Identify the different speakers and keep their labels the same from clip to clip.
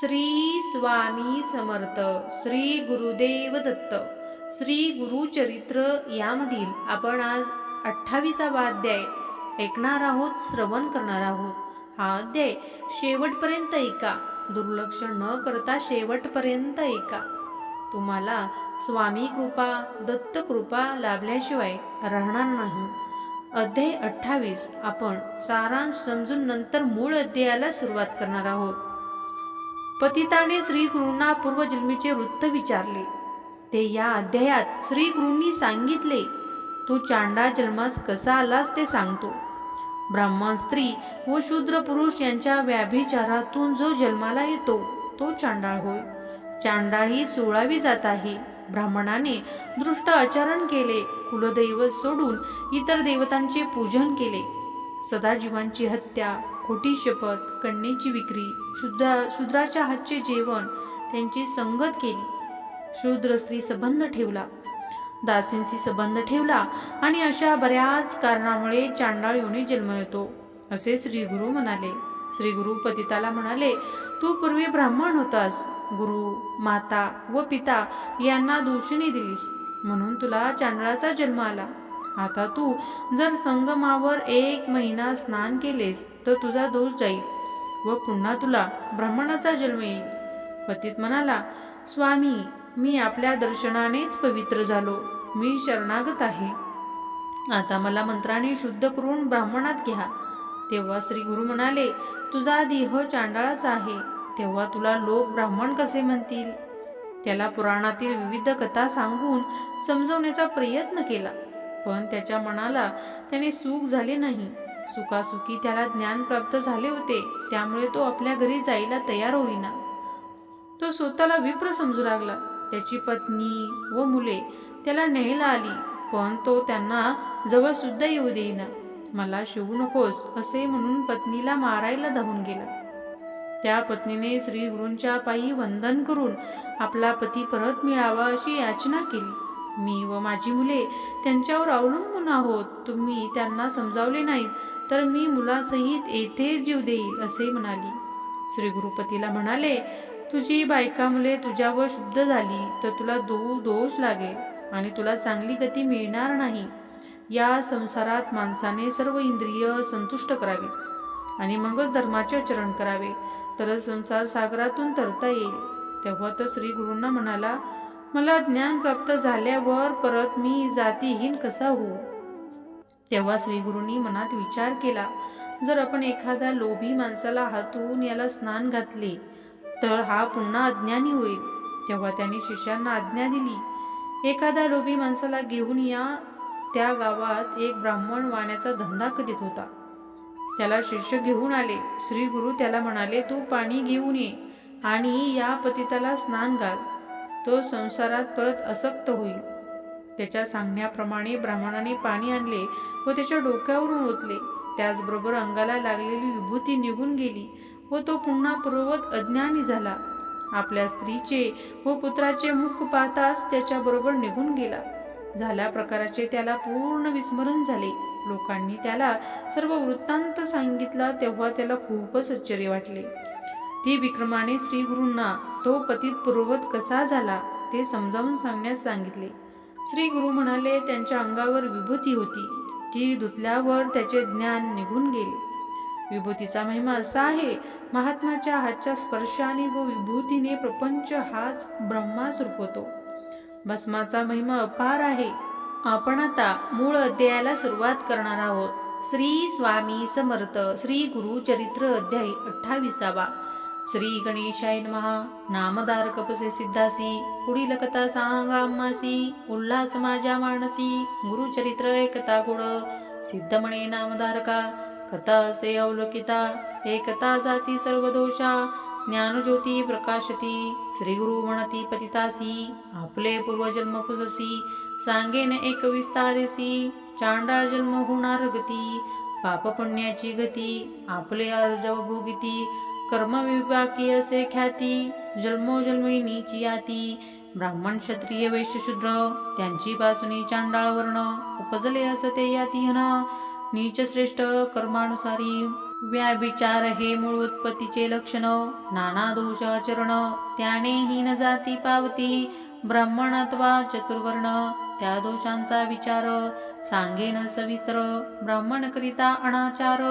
Speaker 1: श्री स्वामी समर्थ श्री गुरुदेव दत्त श्री गुरुचरित्र यामधील आपण आज अठ्ठावीसावा अध्याय ऐकणार आहोत श्रवण करणार आहोत. हा अध्याय शेवटपर्यंत ऐका दुर्लक्ष न करता शेवटपर्यंत ऐका. तुम्हाला स्वामी कृपा दत्त कृपा लाभल्याशिवाय राहणार नाही. अध्याय अठ्ठावीस आपण सारांश समजून नंतर मूळ अध्यायाला सुरुवात करणार आहोत. पतिताने श्री गुरूंना पूर्वजन्मीचे वृत्त विचारले. ते या अध्यायात श्री गुरूंनी सांगितले तू चांडा जन्मास कसा आलास ते सांगतो. ब्राह्मण स्त्री व शूद्र पुरुष यांच्या व्याभिचारातून जो जन्माला येतो तो चांडाळ होय. चांडाळ ही सोळावी जात आहे. ब्राह्मणाने दृष्ट आचरण केले कुलदैवत सोडून इतर देवतांचे पूजन केले. सदाजीवांची हत्या खोटी शपथ कन्येची विक्री शुद्ध शूद्राच्या हातचे जेवण त्यांची संगत केली. शूद्र स्त्री संबंध ठेवला. दासींशी संबंध ठेवला आणि अशा बऱ्याच कारणामुळे चांडाळ योनी जन्म येतो असे श्री गुरु म्हणाले. श्री गुरु पतिताला म्हणाले तू पूर्वी ब्राह्मण होतास. गुरु माता व पिता यांना दूषणी दिलीस. म्हणून तुला चांडळाचा जन्म आला. आता तू जर संगमावर एक महिना स्नान केलेस तर तुझा दोष जाईल व पुन्हा तुला ब्राह्मणाचा जन्म येईल. पतित म्हणाला स्वामी मी आपल्या दर्शनानेच पवित्र झालो. मी शरणागत आहे. आता मला मंत्राने शुद्ध करून ब्राह्मणात घ्या. तेव्हा श्री गुरु म्हणाले तुझा देह चांडाळाचा आहे. तेव्हा तुला लोक ब्राह्मण कसे म्हणतील? त्याला पुराणातील विविध कथा सांगून समजवण्याचा प्रयत्न केला. पण त्याच्या मनाला त्याने सुख झाले नाही. सुखासुखी त्याला ज्ञान प्राप्त झाले होते त्यामुळे तो आपल्या घरी जायला तयार होईना. तो स्वतःला विप्र समजू लागला. त्याची पत्नी व मुले त्याला न्यायला आली पण तो त्यांना जवळ सुद्धा येऊ देईना. मला शिवू नकोस असे म्हणून पत्नीला मारायला धावून गेला. त्या पत्नीने श्री गुरूंच्या पायी वंदन करून आपला पती परत मिळावा अशी याचना केली. मी व माझी मुले त्यांच्यावर अवलंबून आहोत. तुम्ही त्यांना समजावले नाहीत तर मी मुलासहित येथेच जीव देईल असे म्हणाली. श्री गुरुपतीला म्हणाले तुझी बायका मुले तुझ्यावर शुद्ध झाली तर तुला दो दोष लागेल आणि तुला चांगली गती मिळणार नाही. या संसारात माणसाने सर्व इंद्रिय संतुष्ट करावे आणि मगच धर्माचे आचरण करावे तरच संसार सागरातून तरता येईल. तेव्हा तर श्री गुरूंना म्हणाला मला ज्ञान प्राप्त झाल्यावर परत मी जातीहीन कसा होऊ? तेव्हा श्रीगुरूंनी मनात विचार केला जर आपण एखाद्या लोभी माणसाला हातून याला स्नान घातले तर हा पुन्हा अज्ञानी होईल. तेव्हा त्याने शिष्यांना आज्ञा दिली एखाद्या लोभी माणसाला घेऊन या त्या गावात एक ब्राह्मण वाण्याचा धंदा करीत होता. त्याला शिष्य घेऊन आले. श्री गुरु त्याला म्हणाले तू पाणी घेऊन ये आणि या पतिताला स्नान घाल. तो संसारात परत असक्त होईल. त्याच्या सांगण्याप्रमाणे ब्राह्मणाने पाणी आणले व त्याच्या डोक्यावरून ओतले. त्याचबरोबर अंगाला लागलेली विभूती निघून गेली व तो पुन्हा पूर्ववत अज्ञानी झाला. आपल्या स्त्रीचे व पुत्राचे मुख पाहताच त्याच्याबरोबर निघून गेला. झाल्या प्रकाराचे त्याला पूर्ण विस्मरण झाले. लोकांनी त्याला सर्व वृत्तांत सांगितला तेव्हा त्याला खूपच आश्चर्य वाटले. ती विक्रमाने श्रीगुरूंना तो पतित पूर्ववत कसा झाला ते समजावून सांगण्यास सांगितले. श्री गुरु म्हणाले त्यांच्या अंगावर विभूती होती. ती धुतल्यावर त्याचे ज्ञान निघून गेले. विभूतीचा महिमा असा आहे महात्माच्या हातच्या स्पर्शाने व विभूतीने प्रपंच हाच ब्रह्मास होतो. भस्माचा महिमा अपार आहे. आपण आता मूळ अध्यायाला सुरुवात करणार आहोत. श्री स्वामी समर्थ श्री गुरु चरित्र अध्याय अठ्ठावीसावा. श्री गणेशाय महा नामदार कपसे सिद्धासी पुढील कथा सांगामासी उल्हास माझ्या मानसी गुरुचरित्र एकता गुड. सिद्धमणे नामधारका कथा असे अवलोकिता एकता जाती सर्व दोषा ज्ञानज्योती प्रकाशती श्री गुरु म्हणती पतितासी आपले पूर्वजन्म पुससी सांगेन एक विस्तारेसी चांडा जन्म होणार गती पाप पुण्याची गती आपले अर्ज भोगिती कर्मविभाकीय असे ख्याती जन्मोजन्मिनीची याती ब्राह्मण क्षत्रिय वैश्य शूद्र त्यांची पासुनी चांडाळ वर्ण उपजले असते याती हना. नीच श्रेष्ठ कर्मानुसारी व्याभिचार हे मूळ उत्पत्तीचे लक्षण नाना दोष आचरण त्याने हीन जाती पावती ब्राह्मण अथवा चतुर्वर्ण त्या दोषांचा विचार सांगेन सविस्तर ब्राह्मण करिता अनाचार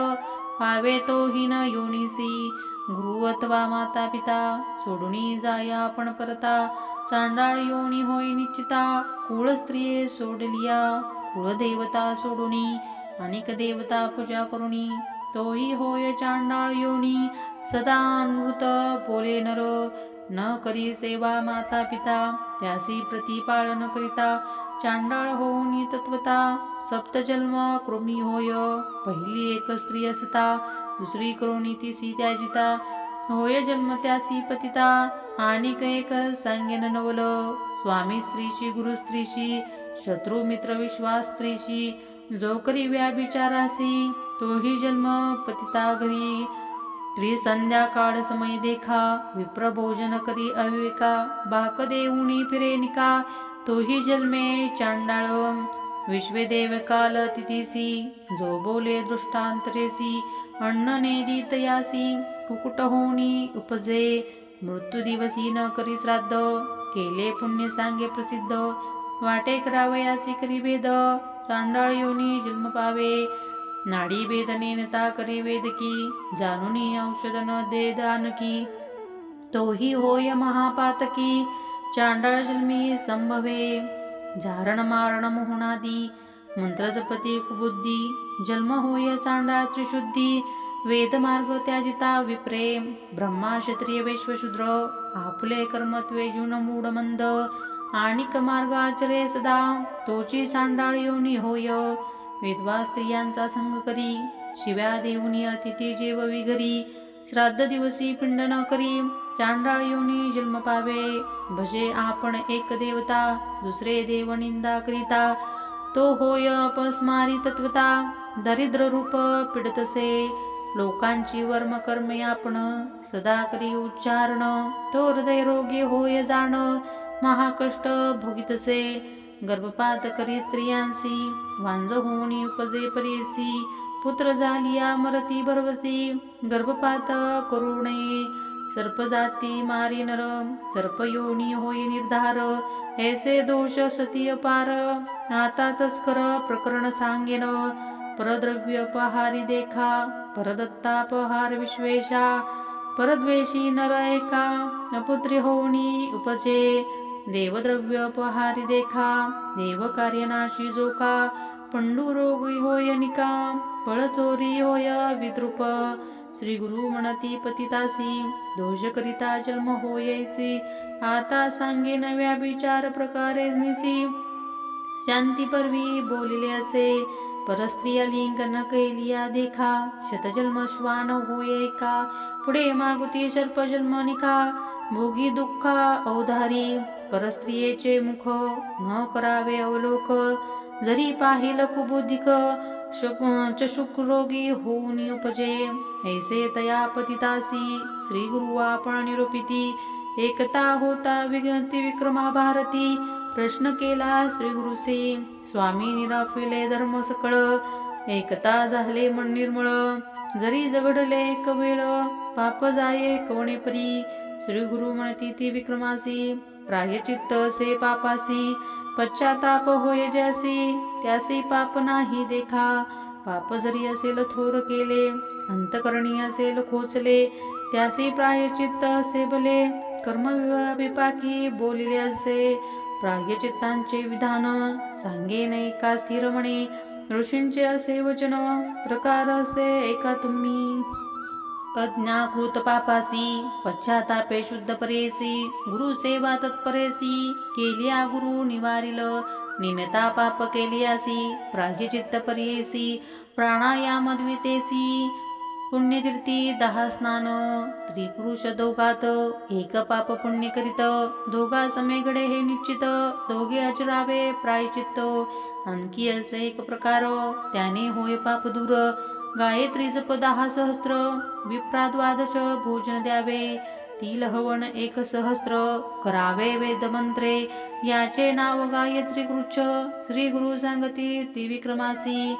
Speaker 1: पावे तो हीन योनिसी गुरुवत्वा माता पिता सोडून जाया आपण परता. चांडाळ योनी होय निश्चिता कुळ स्त्रिये सोडलिया. कुळदेवता सोडुनी अनेक देवता पूजा करुणी तोही होय चांडाळ योनी सदा अनृत बोले नर. न करी सेवा माता पिता त्यासी प्रतिपालन करिता. चांडाळ होऊनी तत्वता सप्तजन्म कृमी होय. पहिली एक स्त्री असता दुसरी करुणी तिसी त्याजिता होय जन्म त्यासी पतिता आणिक एक सांगेन नवल. स्वामी स्त्रीशी गुरु स्त्रीशी शत्रू मित्र विश्वास स्त्रीशी. जो करी व्याभिचारासी तोही जन्म पतिता घरी. त्रिसंध्याकाळ समय देखा विप्र भोजन करी अविवेका. बाक देऊनी फिरे निका तोही जन्मे चांडाळ. विश्वेदेव काल तिथीसी जो बोले दृष्टांतरेसी अन्न ने यासी कुकुट होणी उपजे मृत्यू दिवसी न करी श्राद्ध केले पुण्य सांगे प्रसिद्ध वाटे करावयासी करी वेद सांडाळ योनी जन्म पावे नाडी वेदने नता करी वेदकी जानुनी औषध न दे दानकी तोही होय महापातकी चांडाळ जन्मी संभवे। झारण मारण मोहनादी मंत्र जपती कुबुद्धी जन्म होय चांडा त्रिशुद्धी वेद मार्ग त्याजिता विप्रे ब्रह्मा क्षत्रिय वैश्वशूद्र आपुले कर्मत्वे जून मूढ मंद आणिक मार्ग आचरे सदा तोची चांडाळ योनी होय विधवा स्त्रियांचा संग करी शिव्या देऊनी अतिथी जेव विघरी श्राद्ध दिवसी पिंड न करी चांडाळ योनी जन्म पावे भजे आपण एक देवता दुसरे देव निंदा करिता तो होय अपस्मारी तत्वता दरिद्र रूप पिडतसे लोकांची वर्म कर्मे आपण सदा करी उच्चारण तो हृदय रोगी होय जाण महाकष्ट भोगितसे गर्भपात करी स्त्रियांसी वांज होऊनी उपजे परेसी पुत्र झालिया मरती भरवसी गर्भपात करू नये सर्प जाती मारी नर सर्प योनी होई निर्धार ऐसे दोष सती अपार आता तस्कर प्रकरण सांगेन परद्रव्य पहारी देखा परदत्तापहार विश्वेशा परद्वेषी नर एका नपुत्री होणी उपजे देवद्रव्य पहारी देखा देव कार्यनाशी जोका पंडू रोगी होय निका पळचोरी होय विद्रुप श्री गुरु म्हणती पतितासी दोष करिता जन्म होयची आता सांगे नव्या विचार प्रकारे निसी. शांती परवी बोलिले असे परस्त्रिया न कैलिया देखा. शतजन्म श्वान होय का? पुढे मागुती सर्प जन्म निका भोगी दुःखा अवधारी परस्त्रियेचे मुख न करावे अवलोक. जरी पाहिल कुबुद्धिक चशुक रोगी होऊन उपजे. ऐसे तया पतितासी श्री गुरु आपण निरूपिती. एकता होता विगती विक्रमा भारती. प्रश्न केला श्री गुरुसे स्वामी निराफिले धर्म सकळ. एकता झाले मन निर्मळ. जरी जगडले एक वेळ पाप जाये कोणे परी. श्री गुरु म्हणती ती विक्रमासी. प्रायचित्त से पापासी. पश्चाताप होय ज्यासी त्यासी पाप नाही देखा. पाप जरी असेल थोर केले अंतकरणी असेल खोचले त्यासी प्रायचित्त असे भले कर्मविपाकी बोलिले असे. प्रायचित्तांचे विधान सांगे नाही का स्थिर म्हणे. ऋषींचे असे वचन प्रकार असे ऐका तुम्ही. पापासी पश्चातापे शुद्ध परेसी गुरु सेवा तत्परेसी केलिया गुरु निवारिल निनता पाप केलियासी प्रायचित्त परेसी प्राणायाम द्वितेसी पुण्यतीर्थी दहा स्नान त्रिपुरुष दोघात एक पाप पुण्य करीत दोघा समेगडे हे निश्चित दोघे अचरावे प्रायचित्त आणखी असे एक प्रकार त्याने होय पाप दूर गायत्री जप दहा सहस्र विप्राद्वादश भोजन द्यावे. तिल हवन एक सहस्र करावे वेद मंत्रे. याचे नाव गायत्री कृच्छ श्री गुरु सांगती ती विक्रमासी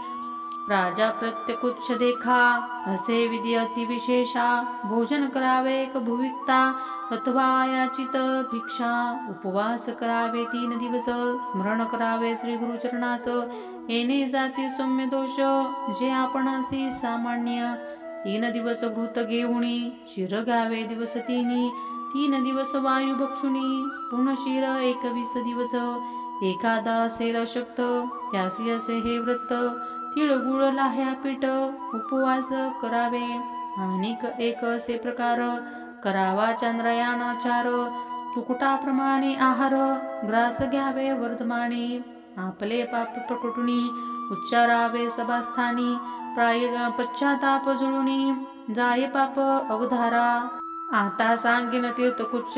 Speaker 1: राजा प्रत्यकुच्छ देखा असे विधी अतिविशेषा भोजन करावे एक अथवा याचित भिक्षा। उपवास करावे तीन दिवस स्मरण करावे श्री गुरुचरणास। येणे जाती सौम्य दोष जे आपणासी सामान्य। तीन दिवस घृत घेऊणी शिर घ्यावे दिवस तिनी तीन दिवस वायू भक्षुणी पुन्हा शिर एकवीस दिवस। एखादा असेल शक्त त्यासी असे हे व्रत। तिळगुळ लाह्या पीठ उपवास करावे. आणिक एक असे प्रकार करावा चंद्रयानाचार तुकुटाप्रमाणे आहार ग्रास घ्यावे वर्धमाने. आपले पाप प्रकटुनी उच्चारावे सभास्थानी. प्राय पश्चाताप जुळुनी जाय पाप अवधारा. आता सांगेन तीर्थकुच्च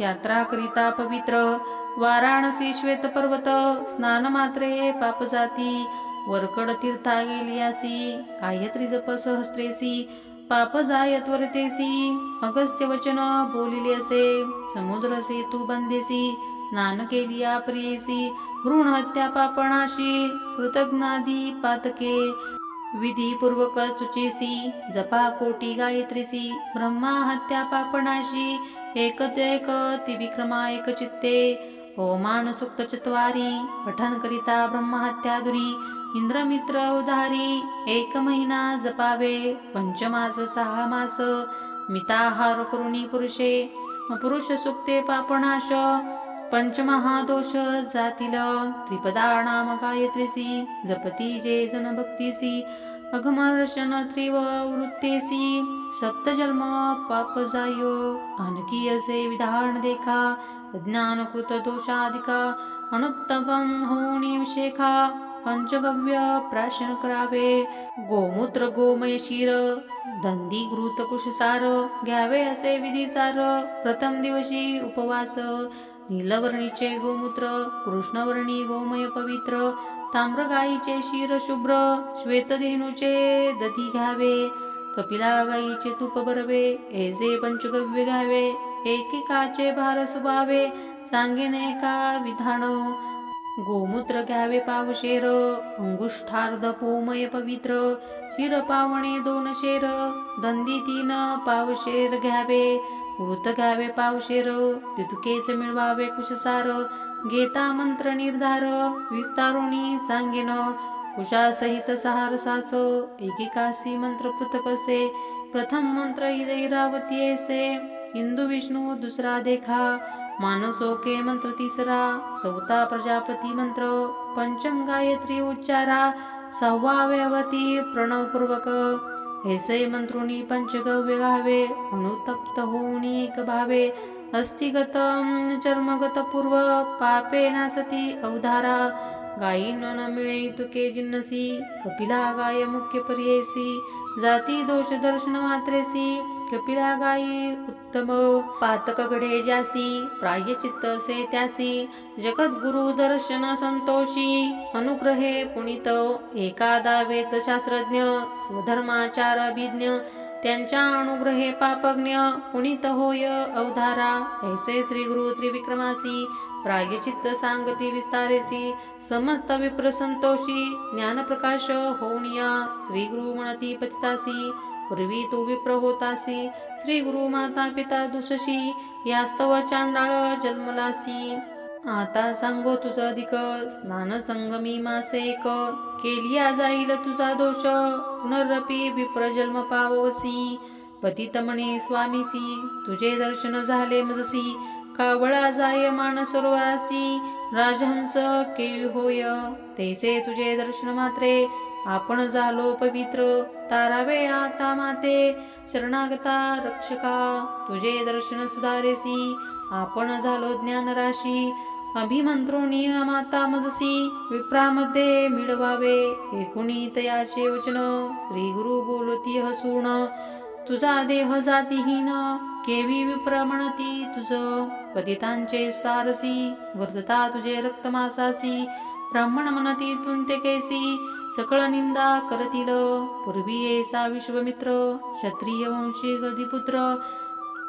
Speaker 1: यात्रा करिता पवित्र. वाराणसी श्वेत पर्वत स्नान मात्रे पाप जाती वरकड तीर्था गेलियासी गायत्री जप सहस्त्रेसी पाप जाय त्वरतेसी अगस्त्य वचन बोलिले असे समुद्र सेतू बंदेसी स्नान केलिया प्रियसी भ्रूण हत्या पापणाशी कृतज्ञादी पातके विधीपूर्वक सुचेसी जपा कोटी गायत्रीसी ब्रह्मा हत्या पापणाशी एक एक त्रिविक्रमा एक चित्ते ओमान सुक्त चत्वारी पठन करिता ब्रह्महत्या दुरी इंद्रमित्र उधारी एक महिना जपावे पंचमास सहा मास मिताहार करुणी पुरुषे पुरुष सुक्ते पापणाश पंचमहादोष जातील त्रिपदा नाम गायत्रीसी जपती जे जन भक्तीसी अघमर्शन त्रिव वृत्तेसी सप्तजन्म पाप जायो आणखी असे विधान देखा अज्ञानकृत दोषाधिका अनुत्तम होणी विषेखा पंचगव्य प्राशन करावे। गोमूत्र गोमय शिर दंदी घृत कुशसार घ्यावे असे विधिसार। प्रथम दिवशी उपवास नीलवर्णीचे गोमूत्र कृष्णवर्णी गोमय पवित्र ताम्र गायीचे शिर शुभ्र श्वेतधेनुचे दधी घ्यावे कपिला गायीचे तूप बरवे ऐसे पंचगव्य घ्यावे एकेकाचे भार सुभावे सांगेन एका विधान। गोमूत्र घ्यावे पावशेर अंगुष्ठार्ध पोमय पवित्र शिर पावणे दोन शेर दंदी तीन पावशेर घ्यावे वृत घ्यावे पावशेर तितुकेच मिळवावे कुशसार घेता मंत्र निर्धार विस्तारुणी सांगेन कुशासहित सहार सास एकेकासी मंत्र पृथकसे प्रथम मंत्र इरावती ऐसे हिंदू विष्णू दुसरा देखा मानसोके मंत्र तिसरा चौथा प्रजापती मंत्र पंचम गायत्री उच्चारा सहाव्यावती प्रणवपूर्वक. ऐसे मंत्रुनी पंचगव्य गावे अनुतप्त होऊन एक भावे अस्थिगत चर्मगत पूर्व पापे नासती अवधारा. गायी न मिळे तुके जिन्नसी कपिला गाय मुख्य पर्येसी. जाती दोष दर्शन मात्रेसी. कपिला गायी उत्तम पातकगडे ज्यासी प्रायचित्त से त्यासी जगद्गुरु दर्शन संतोषी अनुग्रहे पुणित एकादा वेद शास्त्रज्ञ स्वधर्माचार अभिज्ञ त्यांच्या अनुग्रहे पापज्ञ पुणित होय अवधारा ऐसे श्री गुरु त्रिविक्रमासी प्रायचित्त सांगती विस्तारेसी समस्त विप्र संतोषी ज्ञानप्रकाश होनिया श्री गुरु म्हणती पतितासी पूर्वी तू विप्र होतासी श्री गुरु माता पिता दुसशी यास्तव चांडाळ जन्मलासी. आता सांगो तुझा अधिक स्नान संगमी मासे एक केलिया जाईल तुझा दोष पुनरपी विप्र जन्म पावसी. पतितमणे स्वामीसी तुझे दर्शन झाले मजसी कावळा जाय मानसरोवरासी राजहंस केळी होय? तेसे तुझे दर्शन मात्रे आपण झालो पवित्र. तारावे आता माते शरणागता रक्षका. तुझे दर्शन सुधारेसी आपण झालो ज्ञानराशी. अभिमंत्रोनी माता मजसी विप्रामध्ये मिळवावे. एकुणी तयाचे वचन? श्री गुरु बोलती हसून तुझा देह जातीहीन केवी विप्रमणती तुझ. पतितांचे सुतारसी वर्धता तुझे रक्तमासासी. ब्राह्मण मनती तुंते केसी सकळ निंदा करतील. पूर्वी येसा विश्वमित्र क्षत्रिय वंशी गदिपुत्र.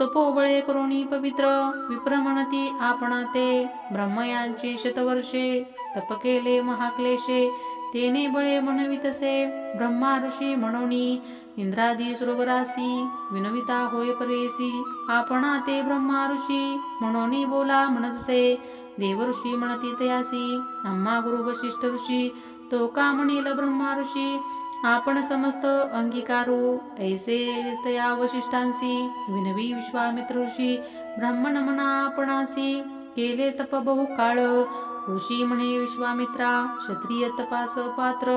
Speaker 1: तपोबळे करुणी पवित्र विप्रमणती आपणा ते. ब्रह्मयांची शतवर्षे तप केले महाक्लेशे. तेने बळे म्हणवितसे ब्रह्मा ऋषी म्हणोनी. इंद्रादी सरोवरासी विनविता होय परेसी आपणा ते ब्रह्मा ऋषी म्हणून बोला म्हणतसे देव ऋषी म्हणती तयासी आम्हा गुरु वशिष्ठ ऋषी तो का म्हणेल ब्रह्मा ऋषी आपण समस्त अंगीकारू ऐसे तया वशिष्ठांसी विनवी विश्वामित्र ऋषी ब्राह्मण म्हणा आपणासी केले तप बहु काळ ऋषी म्हणे विश्वामित्रा क्षत्रिय तपास पात्र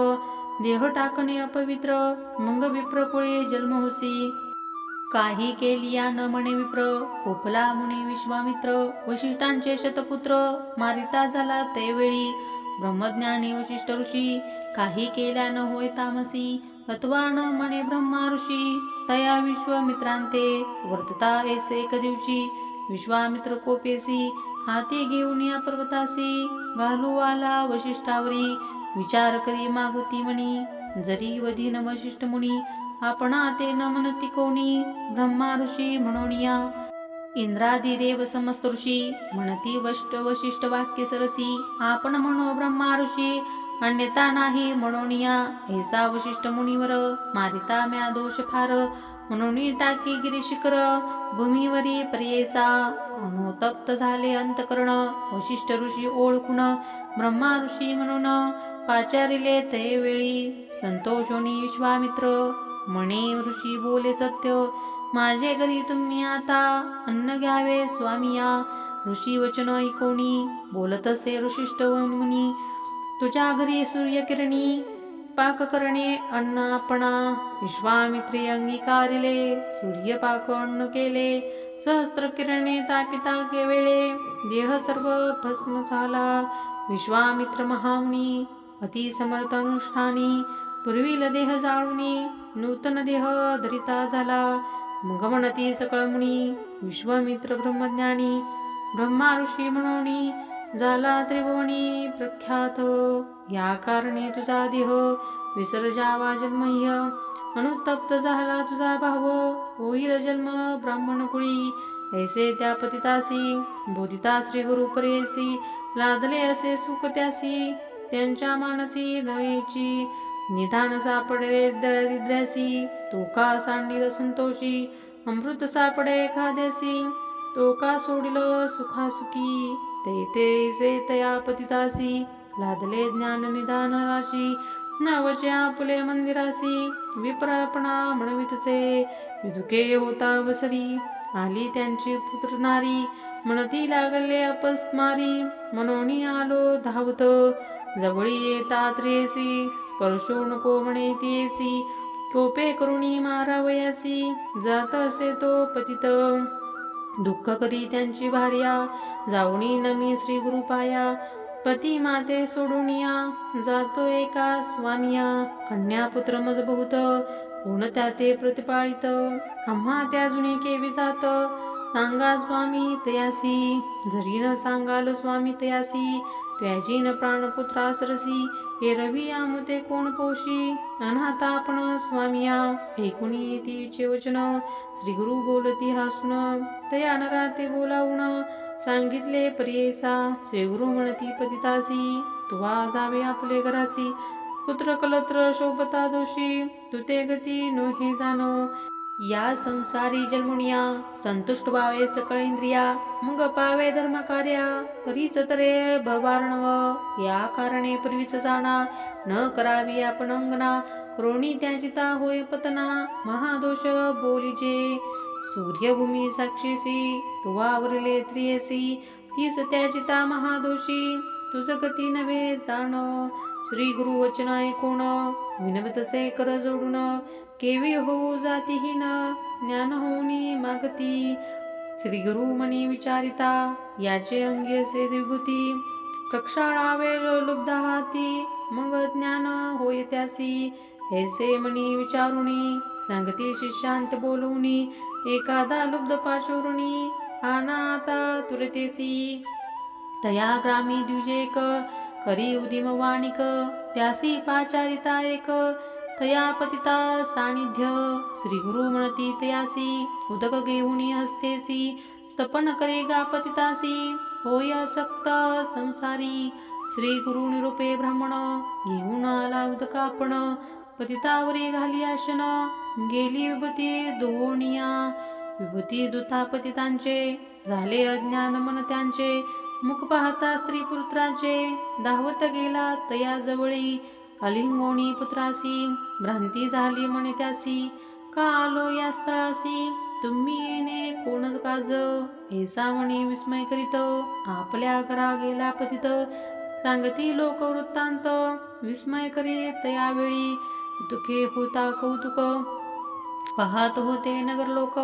Speaker 1: देह टाकणे अपवित्र मंग विप्रकुळे जन्म होसी. काही केलिया न म्हणे विप्र खोपला मुनी विश्वामित्र वशिष्ठांचे शतपुत्र मारिता झाला ते वेळी ब्रह्मज्ञानी वशिष्ठ ऋषी काही केल्या न होय तामसी अथवा न म्हणे ब्रह्मा ऋषी. तया विश्वामित्रांते वर्तता ऐसे एक दिवशी. विश्वामित्र कोपेसी हाती घेऊन या पर्वतासी. घालू आला वशिष्ठावरी. विचार करी मागुती म्हणी. जरी वधी न वशिष्ठ मुनी आपणा ते न म्हणती कोणी? ब्रह्मा ऋषी म्हणोनिया. इंद्रादी देव समस्त ऋषी म्हणती वष्ट वशिष्ठ वाक्य सरसी. आपण म्हणो ब्रह्मा ऋषी अन्यता नाही म्हणोनिया. ऐसा वशिष्ठ मुनीवर मारिता म्या दोष फार. म्हणून टाकी गिरी शिखर भूमीवरी प्रियेसा. अनुतप्त झाले अंतकरण वशिष्ठ ऋषी ओळखून. ब्रह्मा ऋषी म्हणून पाचारिले ते वेळी संतोषोनी विश्वामित्र म्हणे ऋषी बोले सत्य माझे घरी तुम्ही आता अन्न घ्यावे स्वामिया ऋषी वचन ऐकोणी बोलत असे ऋषिष्ट मुनी तुझ्या घरी सूर्यकिरणी पाक करणे अन्न आपणा विश्वामित्री अंगीकारिले सूर्यपाक अन्न केले सहस्त्र किरणे तापिता केवेळे देह सर्व भस्म झाला विश्वामित्र महामुनी अति समर्थानुष्ठानी पूर्वील देह जाळुनी नूतन देह धरिता झाला मग म्हणती सकळ मुनी विश्वामित्र ब्रह्मज्ञानी ब्रह्मा ऋषी म्हणोनी झाला त्रिभुवनी प्रख्यात। या कारणे तुझा देह विसर्जावा जन्मह्य अनुतप्त झाला तुझा भाव होईल जन्म ब्राह्मण कुळी ऐसे त्या पतितासी बोधिता श्री गुरु परेसी लादले असे सुख त्यासी त्यांच्या मानसी दयेची निधान सापडले दरिद्र्यासी तो का सांडील संतोषी. अमृत सापडे एखाद्यासी तो का सोडिल सुखासुखी. ते ते से तया पतितासी लादले ज्ञान निदान राशी. नवचे आपले मंदिरासी. विप्रपणा म्हणवितसे विदुके होता बसरी. आली त्यांची पुत्र नारी. म्हणती लागले अपस्मारी मनोनी आलो धावत. जवळी येतात त्रेसी परशून नको तेसी कोपे करुणी मारावयासी जात असे तो पतित. दुःख करी त्यांची भार्या जाऊनी नमी श्री गुरुपाया पती माते सोडून या जातो एका स्वामिया. कन्या पुत्र मजबूत कोण त्या ते प्रतिपाळित. आम्हा त्या जुने केवी जात सांगा स्वामी तयासी. जरी न सांगाल स्वामी तयासी त्याजीन न प्राणपुत्रा सरसी हे रवी आमते कोण पोशी अनाथ आपण स्वामिया ऐकुणी तिचे वचन श्री गुरु बोलती हासून तया नराते बोलावण सांगितले पर्येसा श्री गुरु म्हणती पतितासी तुवा जावे आपले घरासी पुत्र कलत्र शोभता दोषी तुते ते गती नो हे जाणो या संसारी जन्मुनिया संतुष्ट व्हावे सकळ इंद्रिया मग पावे धर्म कार्या तरीच तरे भवारणव. या कारणे पूर्वीच जाणा न करावी आपण अंगना क्रोणी त्याचिता होय पतना महादोष बोलीचे. सूर्यभूमी साक्षीसी तुवावरले त्रियसी तीच त्याचिता महादोषी. तुझ गती नव्हे जाणो श्री गुरु वचन ऐकून विनवतसे कर जोडून केवी होऊ ना ज्ञान होऊनी मागती. श्री गुरु मनी विचारिता याचे अंगी असे विभूती. प्रक्षाळावे लुब्ध हाती मग ज्ञान होय त्यासी. हेसे मनी विचारुणी सांगती शिष्यांत बोलवणी एखादा लुब्ध पाशुरुणी आना आता तुरतेसी. तया ग्रामी द्विजेक करी उदिम वाणिक त्यासी पाचारिता एक तया पतिता सानिध्य श्री गुरु म्हणती तयासी उदक घेऊनी हस्तेसी तपन करे गा पतितासी होय सक्त संसारी श्री गुरु निरोपे ब्राह्मण घेऊन आला उदक आपण पतितावरी घाली आशन गेली विभूती दोनिया विभूती दुथा पतितांचे झाले अज्ञान मन त्यांचे मुख पाहता स्त्री पुत्राचे धावत गेला तया जवळी. अलिंगोणी पुत्रासी भ्रांती झाली म्हणे त्यासी. का आलो या स्थळासी? तुम्ही येणे कोणच काज? ऐसा म्हणे विस्मय करीत आपल्या घरा गेला पतित. सांगती लोक वृत्तांत विस्मय करीत यावेळी. दुखे होता कौतुक. पाहत होते नगर लोक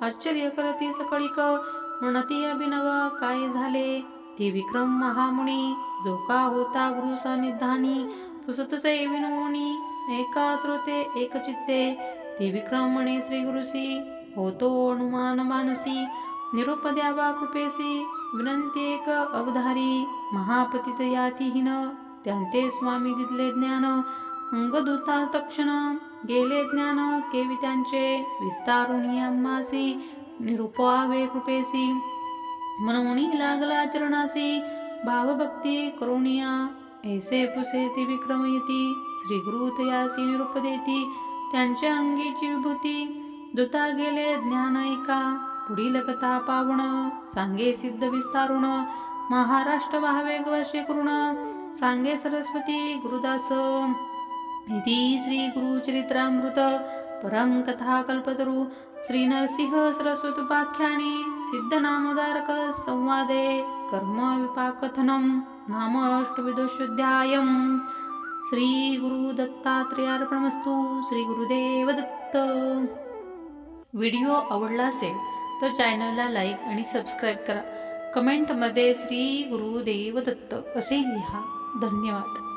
Speaker 1: आश्चर्य करती सकळीक. म्हणती अभिनव काय झाले? ते विक्रम महामुनी जो का होता गुरु सानिधानी पुसतसे विनोनी एका श्रोते एक चित्ते. ते विक्रम म्हणे श्री गुरुसी होतो अनुमान मानसी. निरोप द्यावा कृपेसी विनंती एक अवधारी. महापतित यातीहीन त्यांते स्वामी दिले ज्ञान. अंगदूता तक्षण गेले ज्ञान केवी त्यांचे विस्तारुणी अम्मासी निरुपावे कृपेसी. मनोनी लागला चरणासी भावभक्ती करुणिया ऐसे पुसे ती विक्रम येती श्री गुरु तयासी निरूप देती त्यांच्या अंगीची विभूती दुता गेले ज्ञान ऐका पुढील कथा पावण सांगे सिद्ध विस्तारुण महाराष्ट्र व्हावे वशे करुण सांगे सरस्वती गुरुदास. इति श्री गुरुचरित्रामृत परम कथा कल्पतरु श्री नरसिंह सरस्वतुपाख्याने सिद्धनामधारक संवादे कर्मविपाकथनं नाम अष्टविदोषोऽध्यायम् श्री गुरु दत्तात्रेयार्पणमस्तु। श्री गुरुदेव दत्त व्हिडिओ आवडला असेल तर चॅनलला लाईक आणि सबस्क्राईब करा. कमेंटमध्ये श्री गुरुदेव दत्त असे लिहा. धन्यवाद.